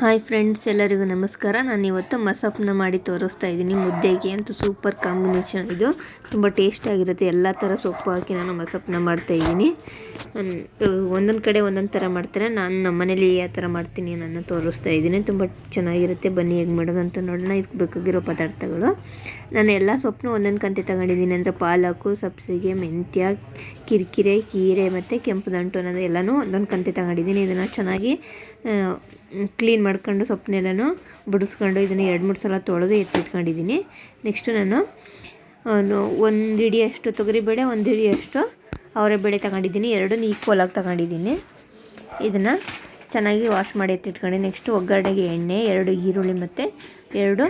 Hi friends, ಎಲ್ಲರಿಗೂ ನಮಸ್ಕಾರ. ನಾನು ಇವತ್ತು ಮಸಪ್ನ ಮಾಡಿ ತೋರಿಸ್ತಾ ಇದ್ದೀನಿ. ಮುದ್ದೆಗೆ ಅಂತೂ ಸೂಪರ್ ಕಾಂಬಿನೇಷನ್ ಇದು. ತುಂಬ ಟೇಸ್ಟಾಗಿರುತ್ತೆ ಎಲ್ಲ ಥರ ಸೊಪ್ಪು ಹಾಕಿ ನಾನು ಮಸಪ್ನ ಮಾಡ್ತಾಯಿದ್ದೀನಿ ಒಂದೊಂದು ಕಡೆ ಒಂದೊಂದು ಥರ ಮಾಡ್ತಾರೆ. ನಾನು ನಮ್ಮ ಮನೇಲಿ ಯಾವ ಥರ ಮಾಡ್ತೀನಿ ನಾನು ತೋರಿಸ್ತಾ ಇದ್ದೀನಿ. ತುಂಬ ಚೆನ್ನಾಗಿರುತ್ತೆ. ಬನ್ನಿ ಹೇಗೆ ಅಂತ ನೋಡೋಣ. ಇದಕ್ಕೆ ಬೇಕಾಗಿರೋ ಪದಾರ್ಥಗಳು. ನಾನು ಎಲ್ಲ ಸೊಪ್ಪನ್ನು ಒಂದೊಂದು ಕಂತೆ ತಗೊಂಡಿದ್ದೀನಿ. ಅಂದರೆ ಪಾಲಕು, ಸಬ್ಸಿಗೆ, ಮೆಂತ್ಯ, ಕಿರಿಕಿರೆ, ಕೀರೆ ಮತ್ತು ಕೆಂಪು ದಂಟು ಅನ್ನೋದು ಎಲ್ಲನೂ ಒಂದೊಂದು ಕಂತೆ ತಗೊಂಡಿದ್ದೀನಿ. ಇದನ್ನು ಚೆನ್ನಾಗಿ ಕ್ಲೀನ್ ಮಾಡ್ಕೊಂಡು ಸೊಪ್ಪನ್ನೆಲ್ಲನೂ ಬಿಡಿಸ್ಕೊಂಡು ಇದನ್ನು ಎರಡು ಮೂರು ಸಲ ತೊಳೆದು ಎತ್ತಿಟ್ಕೊಂಡಿದ್ದೀನಿ. ನೆಕ್ಸ್ಟು ನಾನು ಒಂದು ಒಂದು ಹಿಡಿಯಷ್ಟು ತೊಗರಿಬೇಳೆ, ಒಂದು ಹಿಡಿಯಷ್ಟು ಅವರೆಬೇಳೆ ತಗೊಂಡಿದ್ದೀನಿ. ಎರಡು ಈಕ್ವಲಾಗಿ ತಗೊಂಡಿದ್ದೀನಿ. ಇದನ್ನು ಚೆನ್ನಾಗಿ ವಾಶ್ ಮಾಡಿ ಎತ್ತಿಟ್ಕೊಂಡು ನೆಕ್ಸ್ಟ್ ಒಗ್ಗರಣೆಗೆ ಎಣ್ಣೆ, ಎರಡು ಈರುಳ್ಳಿ ಮತ್ತು ಎರಡು,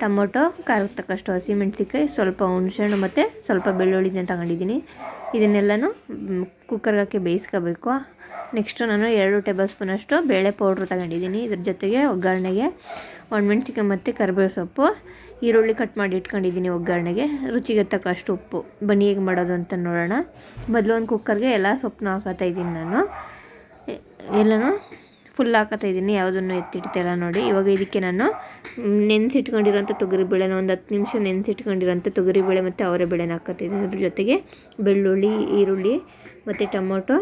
ಟೊಮೊಟೊ ಖಾರಕ್ಕೆ ತಕ್ಕಷ್ಟು ಹಸಿಮೆಣ್ಸಿಕಾಯಿ ಸ್ವಲ್ಪ ಹುಣಸೆಹಣ್ಣು ಮತ್ತು ಸ್ವಲ್ಪ ಬೆಳ್ಳುಳ್ಳಿನ ತಗೊಂಡಿದ್ದೀನಿ. ಇದನ್ನೆಲ್ಲನೂ ಕುಕ್ಕರ್ಗೆ ಹಾಕಿ ಬೇಯಿಸ್ಕೋಬೇಕು. ನೆಕ್ಸ್ಟು ನಾನು ಎರಡು ಟೇಬಲ್ ಸ್ಪೂನಷ್ಟು ಬೇಳೆ ಪೌಡ್ರ್ ತಗೊಂಡಿದ್ದೀನಿ. ಇದ್ರ ಜೊತೆಗೆ ಒಗ್ಗರಣೆಗೆ ಒಣಮೆಣ್ಸಿಕಾಯಿ ಮತ್ತು ಕರಿಬೇವು ಸೊಪ್ಪು, ಈರುಳ್ಳಿ ಕಟ್ ಮಾಡಿ ಇಟ್ಕೊಂಡಿದ್ದೀನಿ ಒಗ್ಗರಣೆಗೆ. ರುಚಿಗೆ ತಕ್ಕಷ್ಟು ಉಪ್ಪು. ಬನ್ನಿ ಹೇಗೆ ಮಾಡೋದು ಅಂತ ನೋಡೋಣ. ಮೊದಲು ಒಂದು ಕುಕ್ಕರ್ಗೆ ಎಲ್ಲ ಸೊಪ್ಪನ್ನ ಹಾಕೋತಾ ಇದ್ದೀನಿ ನಾನು. ಎಲ್ಲನೂ ಫುಲ್ ಹಾಕತ್ತಾ ಇದ್ದೀನಿ. ಯಾವುದನ್ನು ಎತ್ತಿಡ್ತಿಲ್ಲ ನೋಡಿ. ಇವಾಗ ಇದಕ್ಕೆ ನಾನು ನೆನೆಸಿಟ್ಕೊಂಡಿರೋಂಥ ತೊಗರಿಬೇಳೆನ ಒಂದು ಹತ್ತು ನಿಮಿಷ ನೆನೆಸಿಟ್ಕೊಂಡಿರೋಂಥ ತೊಗರಿಬೇಳೆ ಮತ್ತು ಅವರೆ ಬೇಳೆನ ಹಾಕತ್ತಿದ್ದೀನಿ ಅದ್ರ ಜೊತೆಗೆ ಬೆಳ್ಳುಳ್ಳಿ, ಈರುಳ್ಳಿ ಮತ್ತು ಟೊಮೊಟೊ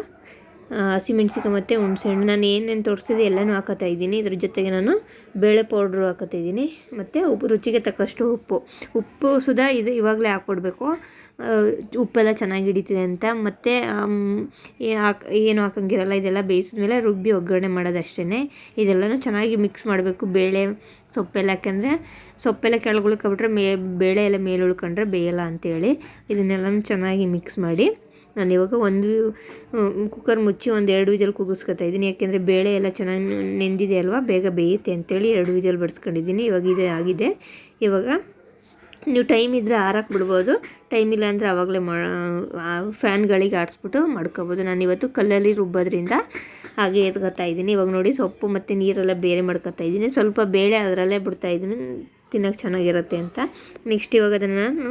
ಹಸಿಮೆಣ್ಸಿಕಾಯಿ ಮತ್ತು ಹುಣಸೆಹಣ್ಣು. ನಾನು ಏನೇನು ತೋರಿಸಿದೆ ಎಲ್ಲನೂ ಹಾಕತ್ತಾ ಇದ್ದೀನಿ. ಇದ್ರ ಜೊತೆಗೆ ನಾನು ಬೇಳೆ ಪೌಡ್ರು ಹಾಕತ್ತಾ ಇದ್ದೀನಿ. ಮತ್ತು ಉಪ್ಪು ರುಚಿಗೆ ತಕ್ಕಷ್ಟು ಉಪ್ಪು. ಉಪ್ಪು ಸುಧಾ ಇದು ಇವಾಗಲೇ ಹಾಕ್ಕೊಡ್ಬೇಕು. ಉಪ್ಪೆಲ್ಲ ಚೆನ್ನಾಗಿ ಹಿಡಿತಿದೆ ಅಂತ. ಮತ್ತು ಏನು ಹಾಕಂಗಿರಲ್ಲ, ಇದೆಲ್ಲ ಬೇಯಿಸಿದ ಮೇಲೆ ರುಬ್ಬಿ ಒಗ್ಗರಣೆ ಮಾಡೋದಷ್ಟೇ ಇದೆಲ್ಲನೂ ಚೆನ್ನಾಗಿ ಮಿಕ್ಸ್ ಮಾಡಬೇಕು. ಬೇಳೆ ಸೊಪ್ಪೆಲ್ಲ ಯಾಕೆಂದರೆ ಸೊಪ್ಪೆಲ್ಲ ಕೆಳಗೆ ಉಳ್ಕೊಬಿಟ್ರೆ ಮೇ, ಬೇಳೆ ಎಲ್ಲ ಮೇಲೆ ಉಳ್ಕೊಂಡ್ರೆ ಬೇಯಲ್ಲ ಅಂತೇಳಿ. ಇದನ್ನೆಲ್ಲನೂ ಚೆನ್ನಾಗಿ ಮಿಕ್ಸ್ ಮಾಡಿ. ನಾನು ಇವಾಗ ಒಂದು ಕುಕ್ಕರ್ ಮುಚ್ಚಿ ಒಂದು ಎರಡು ವಿಜಲ್ ಕೂಗಿಸ್ಕೊತಾ ಇದ್ದೀನಿ. ಯಾಕೆಂದರೆ ಬೇಳೆ ಎಲ್ಲ ಚೆನ್ನಾಗಿ ನೆಂದಿದೆ ಅಲ್ವಾ? ಬೇಗ ಬೇಯುತ್ತೆ ಅಂತೇಳಿ ಎರಡು ವಿಜಲ್ ಬಡಿಸ್ಕೊಂಡಿದ್ದೀನಿ. ಇವಾಗ ಇದೇ ಆಗಿದೆ. ಇವಾಗ ನೀವು ಟೈಮ್ ಇದ್ದರೆ ಆರಕ್ಕೆ ಬಿಡ್ಬೋದು. ಟೈಮ್ ಇಲ್ಲ ಅಂದರೆ ಆವಾಗಲೇ ಮಾ ಫ್ಯಾನ್ಗಳಿಗೆ ಆಡಿಸ್ಬಿಟ್ಟು ಮಾಡ್ಕೋಬೋದು. ನಾನು ಇವತ್ತು ಕಲ್ಲಲ್ಲಿ ರುಬ್ಬೋದ್ರಿಂದ ಹಾಗೆ ಎತ್ಕೊತಾ ಇದ್ದೀನಿ. ಇವಾಗ ನೋಡಿ ಸೊಪ್ಪು ಮತ್ತು ನೀರೆಲ್ಲ ಬೇರೆ ಮಾಡ್ಕೊತಾ ಇದ್ದೀನಿ. ಸ್ವಲ್ಪ ಬೇಳೆ ಅದರಲ್ಲೇ ಬಿಡ್ತಾ ಇದ್ದೀನಿ. ತಿನ್ನೋಕೆ ಚೆನ್ನಾಗಿರುತ್ತೆ ಅಂತ. ನೆಕ್ಸ್ಟ್ ಇವಾಗ ಅದನ್ನು ನಾನು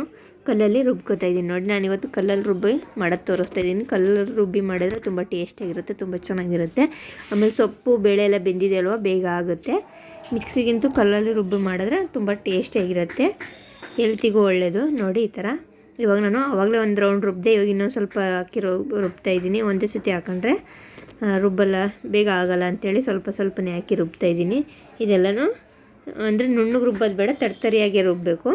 ಕಲ್ಲಲ್ಲಿ ರುಬ್ಕೋತಾ ಇದ್ದೀನಿ. ನೋಡಿ ನಾನು ಇವತ್ತು ಕಲ್ಲಲ್ಲಿ ರುಬ್ಬಿ ಮಾಡೋದು ತೋರಿಸ್ತಾ ಇದ್ದೀನಿ. ಕಲ್ಲಲ್ಲಿ ರುಬ್ಬಿ ಮಾಡಿದ್ರೆ ತುಂಬ ಟೇಸ್ಟಿಯಾಗಿರುತ್ತೆ ತುಂಬ ಚೆನ್ನಾಗಿರುತ್ತೆ. ಆಮೇಲೆ ಸೊಪ್ಪು, ಬೇಳೆ ಎಲ್ಲ ಬೆಂದಿದೆ ಅಲ್ವಾ, ಬೇಗ ಆಗುತ್ತೆ. ಮಿಕ್ಸಿಗಿಂತೂ ಕಲ್ಲಲ್ಲಿ ರುಬ್ಬಿ ಮಾಡಿದ್ರೆ ತುಂಬ ಟೇಸ್ಟಿಯಾಗಿರುತ್ತೆ ಹೆಲ್ತಿಗೂ ಒಳ್ಳೆಯದು ನೋಡಿ, ಈ ಥರ. ಇವಾಗ ನಾನು ಆವಾಗಲೇ ಒಂದು ರೌಂಡ್ ರುಬ್ಬದೆ ಇವಾಗ ಇನ್ನೊಂದು ಸ್ವಲ್ಪ ಹಾಕಿ ರುಬ್ತಾ ಇದ್ದೀನಿ. ಒಂದೇ ಸತಿ ಹಾಕೊಂಡ್ರೆ ರುಬ್ಬಲ್ಲ, ಬೇಗ ಆಗಲ್ಲ ಅಂಥೇಳಿ ಸ್ವಲ್ಪ ಸ್ವಲ್ಪನೇ ಹಾಕಿ ರುಬ್ತಾ ಇದ್ದೀನಿ. ಇದೆಲ್ಲನೂ ಅಂದರೆ ನುಣ್ಣಗೆ ರುಬ್ಬೋದು ಬೇಡ, ತರ್ತರಿಯಾಗಿ ರುಬ್ಬಬೇಕು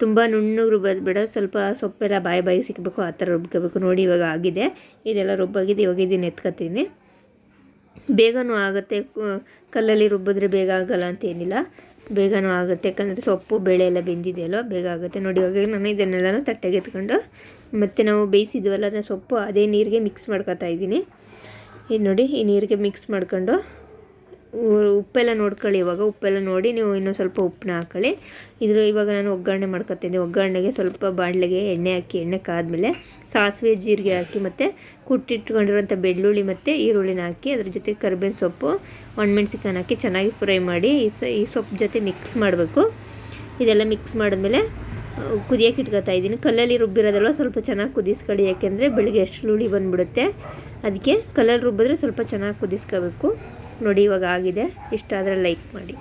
ತುಂಬ ನುಣ್ಣಗೆ ರುಬ್ಬೋದು ಬೇಡ ಸ್ವಲ್ಪ ಸೊಪ್ಪೆಲ್ಲ ಬಾಯಿ ಬಾಯಿ ಸಿಕ್ಕಬೇಕು ಆ ಥರ ರುಬ್ಕೋಬೇಕು. ನೋಡಿ ಇವಾಗ ಆಗಿದೆ. ಇದೆಲ್ಲ ರುಬ್ಬಾಗಿದೆ. ಇವಾಗ ಇದನ್ನು ಎತ್ಕೊತೀನಿ. ಬೇಗನೂ ಆಗುತ್ತೆ. ಕಲ್ಲಲ್ಲಿ ರುಬ್ಬಿದ್ರೆ ಬೇಗ ಆಗಲ್ಲ ಅಂತ ಏನಿಲ್ಲ. ಬೇಗನೂ ಆಗುತ್ತೆ. ಯಾಕಂದರೆ ಸೊಪ್ಪು, ಬೇಳೆ ಎಲ್ಲ ಬೆಂದಿದೆಯಲ್ವ? ಬೇಗ ಆಗುತ್ತೆ. ನೋಡಿ ಇವಾಗ ನಾನು ಇದನ್ನೆಲ್ಲನೂ ತಟ್ಟೆಗೆ ಎತ್ಕೊಂಡು, ಮತ್ತು ನಾವು ಬೇಯಿಸಿದ್ವಲ್ಲ ಸೊಪ್ಪು, ಅದೇ ನೀರಿಗೆ ಮಿಕ್ಸ್ ಮಾಡ್ಕೊತಾ ಇದ್ದೀನಿ. ಇದು ನೋಡಿ, ಈ ನೀರಿಗೆ ಮಿಕ್ಸ್ ಮಾಡ್ಕೊಂಡು ಉಪ್ಪೆಲ್ಲ ನೋಡ್ಕೊಳ್ಳಿ ಇವಾಗ. ಉಪ್ಪೆಲ್ಲ ನೋಡಿ ನೀವು ಇನ್ನೂ ಸ್ವಲ್ಪ ಉಪ್ಪನ್ನ ಹಾಕೊಳ್ಳಿ. ಇದ್ರ ಇವಾಗ ನಾನು ಒಗ್ಗರಣೆ ಮಾಡ್ಕೊತೀನಿ. ಒಗ್ಗರಣೆಗೆ ಸ್ವಲ್ಪ ಬಾಣಲೆಗೆ ಎಣ್ಣೆ ಹಾಕಿ, ಎಣ್ಣೆ ಕಾದ್ಮೇಲೆ ಸಾಸಿವೆ, ಜೀರಿಗೆ ಹಾಕಿ ಮತ್ತು ಕುಟ್ಟಿಟ್ಕೊಂಡಿರೋಂಥ ಬೆಳ್ಳುಳ್ಳಿ ಮತ್ತು ಈರುಳ್ಳಿನ ಹಾಕಿ ಅದ್ರ ಜೊತೆ ಕರಿಬೇವಿನ ಸೊಪ್ಪು ಒಣಮೆಣ್ಸಿಕಾಯಿ ಹಾಕಿ ಚೆನ್ನಾಗಿ ಫ್ರೈ ಮಾಡಿ ಈ ಸ, ಈ ಸೊಪ್ಪು ಜೊತೆ ಮಿಕ್ಸ್ ಮಾಡಬೇಕು. ಇದೆಲ್ಲ ಮಿಕ್ಸ್ ಮಾಡಿದ್ಮೇಲೆ ಕುದಿಯೋಕೆ ಇಟ್ಕೊತಾ ಇದ್ದೀನಿ. ಕಲ್ಲಲ್ಲಿ ರುಬ್ಬಿರೋದಲ್ವ ಸ್ವಲ್ಪ ಚೆನ್ನಾಗಿ ಕುದಿಸ್ಕೊಳ್ಳಿ. ಯಾಕೆಂದರೆ ಬೆಳಿಗ್ಗೆ ಎಷ್ಟು ಲೂಳಿ ಬಂದುಬಿಡುತ್ತೆ. ಅದಕ್ಕೆ ಕಲ್ಲಲ್ಲಿ ರುಬ್ಬಿದ್ರೆ ಸ್ವಲ್ಪ ಚೆನ್ನಾಗಿ ಕುದಿಸ್ಕೋಬೇಕು. ನೋಡಿ ಇವಾಗ ಆಗಿದೆ. ಇಷ್ಟ ಆದರೆ ಲೈಕ್ ಮಾಡಿ.